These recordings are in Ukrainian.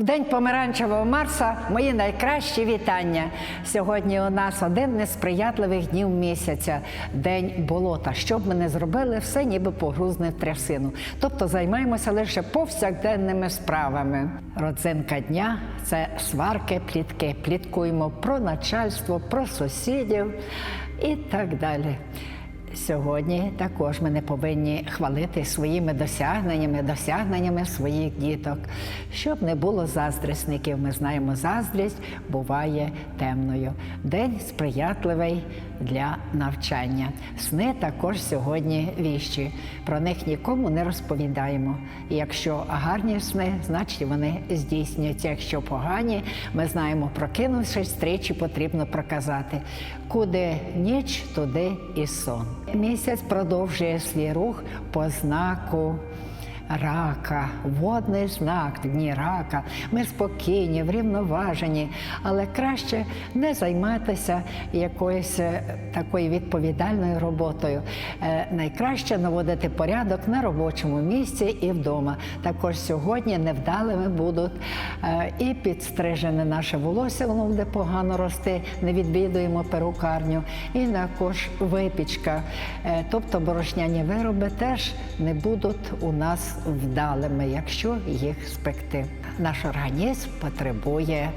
В день помаранчевого Марса мої найкращі вітання. Сьогодні у нас один несприятливих днів місяця день болота. Що б ми не зробили, все ніби погрузне в трясину. Тобто займаємося лише повсякденними справами. Родзинка дня це сварки, плітки. Пліткуємо про начальство, про сусідів і так далі. Сьогодні також ми не повинні хвалити своїми досягненнями, досягненнями своїх діток. Щоб не було заздрісників, ми знаємо, заздрість буває темною. День сприятливий для навчання. Сни також сьогодні віщі. Про них нікому не розповідаємо. І якщо гарні сни, значить вони здійснюються. Якщо погані, ми знаємо, прокинувшись тричі, потрібно проказати. Куди ніч, туди і сон. Місяць продовжує свій рух по знаку. Рака, водний знак дні рака. Ми спокійні, врівноважені, але краще не займатися якоюсь е, такою відповідальною роботою. Е, Найкраще наводити порядок на робочому місці і вдома. Також сьогодні невдалими будуть е, і підстрижене наше волосся, воно буде погано рости, не відвідуємо перукарню, і також випічка, тобто борошняні вироби теж не будуть у нас вдалими, якщо їх спекти. Наш організм потребує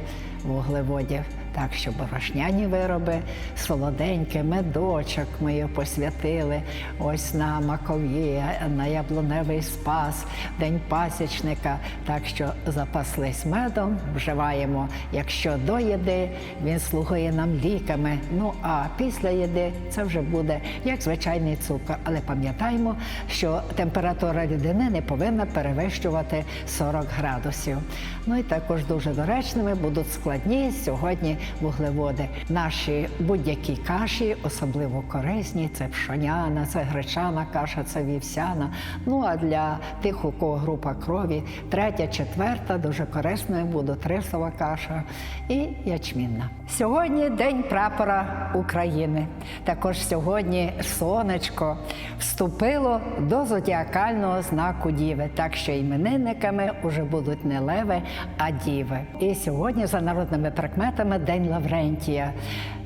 вуглеводів. Так що борошняні вироби, солоденьке, медочок ми його посвятили ось на макові, на яблуневий спас, день пасічника. Так що запаслись медом, вживаємо, якщо до їди, він слугує нам ліками. Ну а після їди це вже буде як звичайний цукор. Але пам'ятаємо, що температура рідини не повинна перевищувати 40 градусів. Ну і також дуже доречними будуть складні сьогодні вуглеводи. Наші будь-які каші, особливо корисні, це пшоняна, це гречана каша, це вівсяна. Ну а для тих, у кого група крові, третя, четверта, дуже корисною буде рисова каша і ячмінна. Сьогодні день прапора України. Також сьогодні сонечко вступило до зодіакального знаку Діви, так що іменинниками вже будуть не леви, а діви. І сьогодні за народними прикметами День Лаврентія.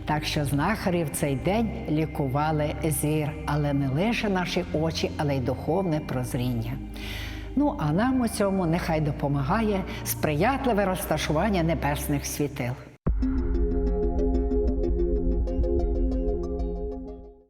Так що знахарі в цей день лікували зір, але не лише наші очі, але й духовне прозріння. Ну а нам у цьому нехай допомагає сприятливе розташування небесних світил.